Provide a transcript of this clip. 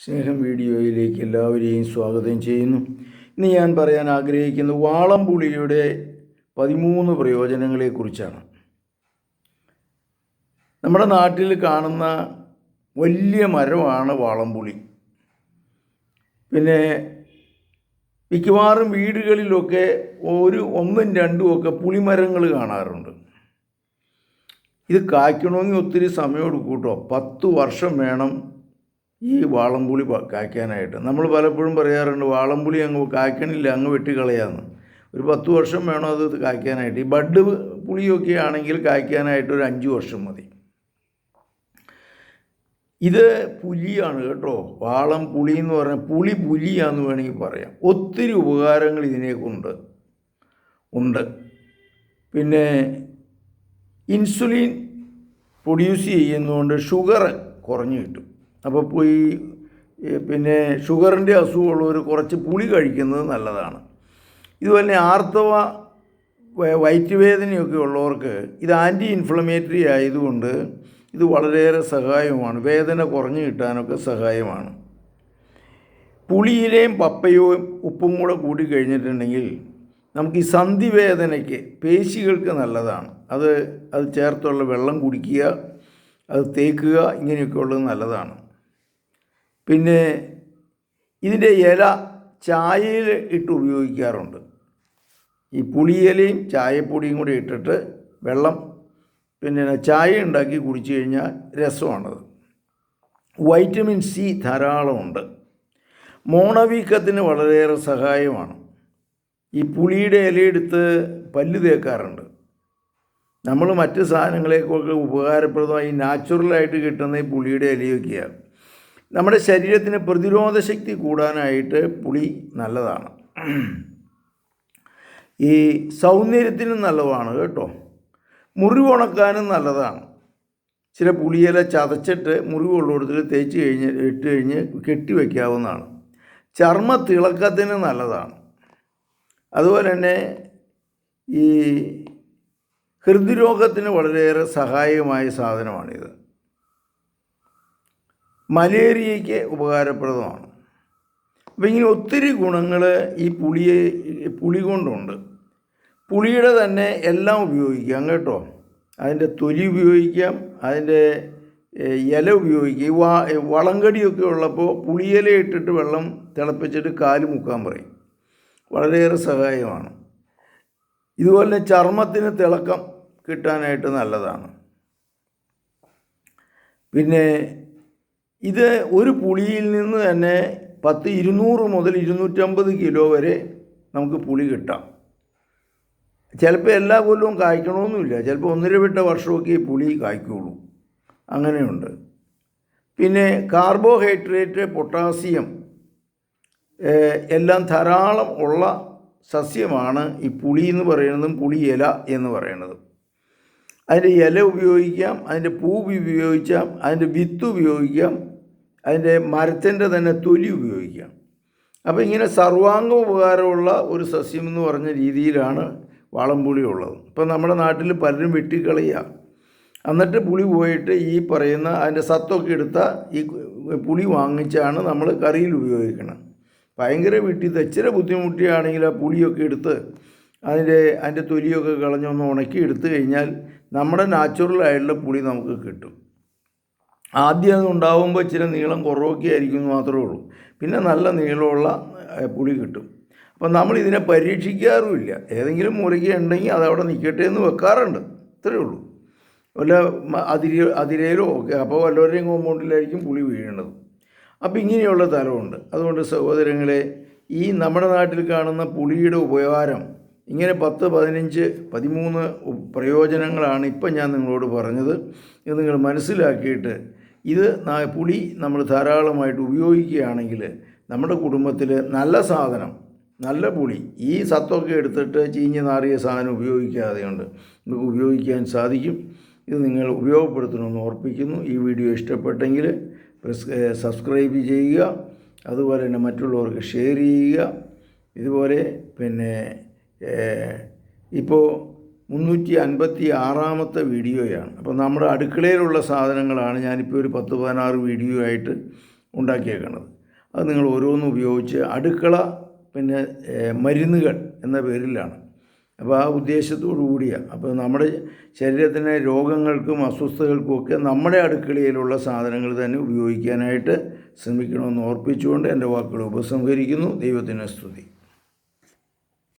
സ്നേഹം വീഡിയോയിലേക്ക് എല്ലാവരെയും സ്വാഗതം ചെയ്യുന്നു. ഇന്ന് ഞാൻ പറയാൻ ആഗ്രഹിക്കുന്ന വാളംപുളിയുടെ പതിമൂന്ന് പ്രയോജനങ്ങളെക്കുറിച്ചാണ്. നമ്മുടെ നാട്ടിൽ കാണുന്ന വലിയ മരമാണ് വാളംപുളി. പിന്നെ മിക്കവാറും വീടുകളിലൊക്കെ ഒരു ഒന്നും രണ്ടും ഒക്കെ പുളിമരങ്ങൾ കാണാറുണ്ട്. ഇത് കായ്ക്കണമെങ്കിൽ ഒത്തിരി സമയം എടുക്കും കേട്ടോ. പത്ത് വർഷം വേണം ഈ വാളംപുളി കായ്ക്കാനായിട്ട്. നമ്മൾ പലപ്പോഴും പറയാറുണ്ട് വാളംപുളി അങ്ങ് കായ്ക്കണില്ല അങ്ങ് വെട്ടിക്കളയാന്ന്. ഒരു പത്ത് വർഷം വേണം അത് കായ്ക്കാനായിട്ട്. ഈ ബഡ് പുളിയൊക്കെ ആണെങ്കിൽ കായ്ക്കാനായിട്ട് ഒരു അഞ്ച് വർഷം മതി. ഇത് പുലിയാണ് കേട്ടോ. വാളം പുളി എന്ന് പറഞ്ഞാൽ പുളി പുലിയാന്ന് വേണമെങ്കിൽ പറയാം. ഒത്തിരി ഉപകാരങ്ങൾ ഇതിനെക്കൊണ്ട്. ഉണ്ട്. പിന്നെ ഇൻസുലിൻ പ്രൊഡ്യൂസ് ചെയ്യുന്നതുകൊണ്ട് ഷുഗർ കുറഞ്ഞു കിട്ടും. അപ്പോൾ പോയി പിന്നെ ഷുഗറിന്റെ അസുഖമുള്ളവർ കുറച്ച് പുളി കഴിക്കുന്നത് നല്ലതാണ്. ഇതുപോലെ ആർത്തവ വയറ്റുവേദനയൊക്കെ ഉള്ളവർക്ക് ഇത് ആന്റി ഇൻഫ്ലമേറ്ററി ആയതുകൊണ്ട് ഇത് വളരെയേറെ സഹായമാണ് വേദന കുറഞ്ഞു കിട്ടാനൊക്കെ സഹായമാണ്. പുളിയിലെയും പപ്പയും ഉപ്പും കൂടെ കൂടി കഴിഞ്ഞിട്ടുണ്ടെങ്കിൽ നമുക്ക് ഈ സന്ധി വേദനയ്ക്ക് പേശികൾക്ക് നല്ലതാണ്. അത് അത് ചേർത്തുള്ള വെള്ളം കുടിക്കുക അത് തേക്കുക ഇങ്ങനെയൊക്കെ ഉള്ളത് നല്ലതാണ്. പിന്നെ ഇതിന്റെ ഇല ചായയിൽ ഇട്ട് ഉപയോഗിക്കാറുണ്ട്. ഈ പുളിയിലയും ചായപ്പൊടിയും കൂടി ഇട്ടിട്ട് വെള്ളം പിന്നെ ചായ ഉണ്ടാക്കി കുടിച്ചു കഴിഞ്ഞാൽ രസമാണത്. വൈറ്റമിൻ സി ധാരാളമുണ്ട്. മോണവീക്കത്തിന് വളരെയേറെ സഹായമാണ്. ഈ പുളിയുടെ ഇലയെടുത്ത് പല്ല് തേക്കാറുണ്ട്. നമ്മൾ മറ്റ് സാധനങ്ങളെക്കൊക്കെ ഉപകാരപ്രദമായി നാച്ചുറലായിട്ട് കിട്ടുന്ന ഈ പുളിയുടെ ഇലയൊക്കെയാണ്. നമ്മുടെ ശരീരത്തിന് പ്രതിരോധ ശക്തി കൂടാനായിട്ട് പുളി നല്ലതാണ്. ഈ സൗന്ദര്യത്തിനും നല്ലതാണ് കേട്ടോ. മുറിവുണക്കാനും നല്ലതാണ്. ചില പുളിയില ചതച്ചിട്ട് മുറിവുള്ളിടത്തിൽ തേച്ച് കഴിഞ്ഞ് ഇട്ട് കഴിഞ്ഞ് കെട്ടി വയ്ക്കാവുന്നതാണ് ചർമ്മ തിളക്കത്തിന് നല്ലതാണ്. അതുപോലെ തന്നെ ഈ ഹൃദ്രോഗത്തിന് വളരെയേറെ സഹായകമായ സാധനമാണിത്. മലേറിയയ്ക്ക് ഉപകാരപ്രദമാണ്. അപ്പം ഇങ്ങനെ ഒത്തിരി ഗുണങ്ങൾ ഈ പുളിയെ പുളി കൊണ്ടുണ്ട്. പുളിയുടെ തന്നെ എല്ലാം ഉപയോഗിക്കാം കേട്ടോ. അതിന്റെ തൊലി ഉപയോഗിക്കാം അതിന്റെ ഇല ഉപയോഗിക്കുക ഈ വാ വളങ്കടിയൊക്കെ ഉള്ളപ്പോൾ പുളിയില ഇട്ടിട്ട് വെള്ളം തിളപ്പിച്ചിട്ട് കാൽ മുക്കാൻ പറയും. വളരെയേറെ സഹായമാണ്. ഇതുപോലെ ചർമ്മത്തിന് തിളക്കം കിട്ടാനായിട്ട് നല്ലതാണ്. പിന്നെ ഇത് ഒരു പുളിയിൽ നിന്ന് തന്നെ പത്ത് ഇരുന്നൂറ് മുതൽ ഇരുന്നൂറ്റമ്പത് കിലോ വരെ നമുക്ക് പുളി കിട്ടാം. ചിലപ്പോൾ എല്ലാ കൊല്ലവും കായ്ക്കണമെന്നില്ല ചിലപ്പോൾ ഒന്നര വിട്ട വർഷമൊക്കെ ഈ പുളി കായ്ക്കുള്ളൂ. അങ്ങനെയുണ്ട്. പിന്നെ കാർബോഹൈഡ്രേറ്റ് പൊട്ടാസ്യം എല്ലാം ധാരാളം ഉള്ള സസ്യമാണ് ഈ പുളി എന്ന് പറയുന്നതും പുളി ഇല എന്ന് പറയുന്നതും. അതിന്റെ ഇല ഉപയോഗിക്കാം അതിന്റെ പൂവ് ഉപയോഗിക്കാം അതിന്റെ വിത്ത് ഉപയോഗിക്കാം അതിന്റെ മരത്തിന്റെ തന്നെ തൊലി ഉപയോഗിക്കാം. അപ്പോൾ ഇങ്ങനെ സർവാംഗ ഉപകാരമുള്ള ഒരു സസ്യം എന്ന് പറഞ്ഞ രീതിയിലാണ് വാളംപുളി ഉള്ളത്. ഇപ്പം നമ്മുടെ നാട്ടിൽ പലരും വെട്ടിക്കളയുക. എന്നിട്ട് പുളി പോയിട്ട് ഈ പറയുന്ന അതിന്റെ സത്തൊക്കെ എടുത്ത ഈ പുളി വാങ്ങിച്ചാണ് നമ്മൾ കറിയിൽ ഉപയോഗിക്കണം. ഭയങ്കര വെട്ടി തച്ചിര ബുദ്ധിമുട്ടിയാണെങ്കിൽ ആ പുളിയൊക്കെ എടുത്ത് അതിന്റെ അതിന്റെ തൊലിയൊക്കെ കളഞ്ഞൊന്ന് ഉണക്കി എടുത്തു കഴിഞ്ഞാൽ നമ്മുടെ നാച്ചുറലായിട്ടുള്ള പുളി നമുക്ക് കിട്ടും. ആദ്യം അത് ഉണ്ടാവുമ്പോൾ ഇച്ചിരി നീളം കുറവൊക്കെ ആയിരിക്കും എന്ന് മാത്രമേ ഉള്ളൂ. പിന്നെ നല്ല നീളമുള്ള പുളി കിട്ടും. അപ്പം നമ്മൾ ഇതിനെ പരീക്ഷിക്കാറുമില്ല. ഏതെങ്കിലും മൂലയ്ക്ക് ഉണ്ടെങ്കിൽ അതവിടെ നിൽക്കട്ടെ എന്ന് വെക്കാറുണ്ട്. ഇത്രയേ ഉള്ളൂ. വല്ല അതിരി അതിരയിലോ ഒക്കെ അപ്പോൾ വല്ലവരുടെയും കോമ്പൗണ്ടിലായിരിക്കും പുളി വീഴേണ്ടത്. അപ്പോൾ ഇങ്ങനെയുള്ള തലമുണ്ട്. അതുകൊണ്ട് സഹോദരങ്ങളെ ഈ നമ്മുടെ നാട്ടിൽ കാണുന്ന പുളിയുടെ ഉപകാരം ഇങ്ങനെ പത്ത് പതിനഞ്ച് പതിമൂന്ന് പ്രയോജനങ്ങളാണ് ഇപ്പം ഞാൻ നിങ്ങളോട് പറഞ്ഞത്. ഇത് നിങ്ങൾ മനസ്സിലാക്കിയിട്ട് ഇത് പുളി നമ്മൾ ധാരാളമായിട്ട് ഉപയോഗിക്കുകയാണെങ്കിൽ നമ്മുടെ കുടുംബത്തിൽ നല്ല സാധനം നല്ല പുളി ഈ സത്തൊക്കെ എടുത്തിട്ട് ചീഞ്ഞ് നാറിയ സാധനം ഉപയോഗിക്കാതെ ഉണ്ട് നമുക്ക് ഉപയോഗിക്കാൻ സാധിക്കും. ഇത് നിങ്ങൾ ഉപയോഗപ്പെടുത്തണമെന്ന് ഓർപ്പിക്കുന്നു. ഈ വീഡിയോ ഇഷ്ടപ്പെട്ടെങ്കിൽ സബ്സ്ക്രൈബ് ചെയ്യുക. അതുപോലെ തന്നെ മറ്റുള്ളവർക്ക് ഷെയർ ചെയ്യുക. ഇതുപോലെ പിന്നെ ഇപ്പോൾ മുന്നൂറ്റി അൻപത്തി ആറാമത്തെ വീഡിയോയാണ്. അപ്പോൾ നമ്മുടെ അടുക്കളയിലുള്ള സാധനങ്ങളാണ് ഞാനിപ്പോൾ ഒരു പത്ത് പതിനാറ് വീഡിയോ ആയിട്ട് ഉണ്ടാക്കിയേക്കുന്നത് അത് നിങ്ങൾ ഓരോന്നും ഉപയോഗിച്ച് അടുക്കള പിന്നെ മരുന്നുകൾ എന്ന പേരിലാണ്. അപ്പോൾ ആ ഉദ്ദേശത്തോടു കൂടിയാണ് അപ്പോൾ നമ്മുടെ ശരീരത്തിലെ രോഗങ്ങൾക്കും അസ്വസ്ഥതകൾക്കും ഒക്കെ നമ്മുടെ അടുക്കളയിലുള്ള സാധനങ്ങൾ തന്നെ ഉപയോഗിക്കാനായിട്ട് ശ്രമിക്കണമെന്ന് ഓർപ്പിച്ചുകൊണ്ട് എന്റെ വാക്കുകൾ ഉപസംഹരിക്കുന്നു. ദൈവത്തിന് സ്തുതി.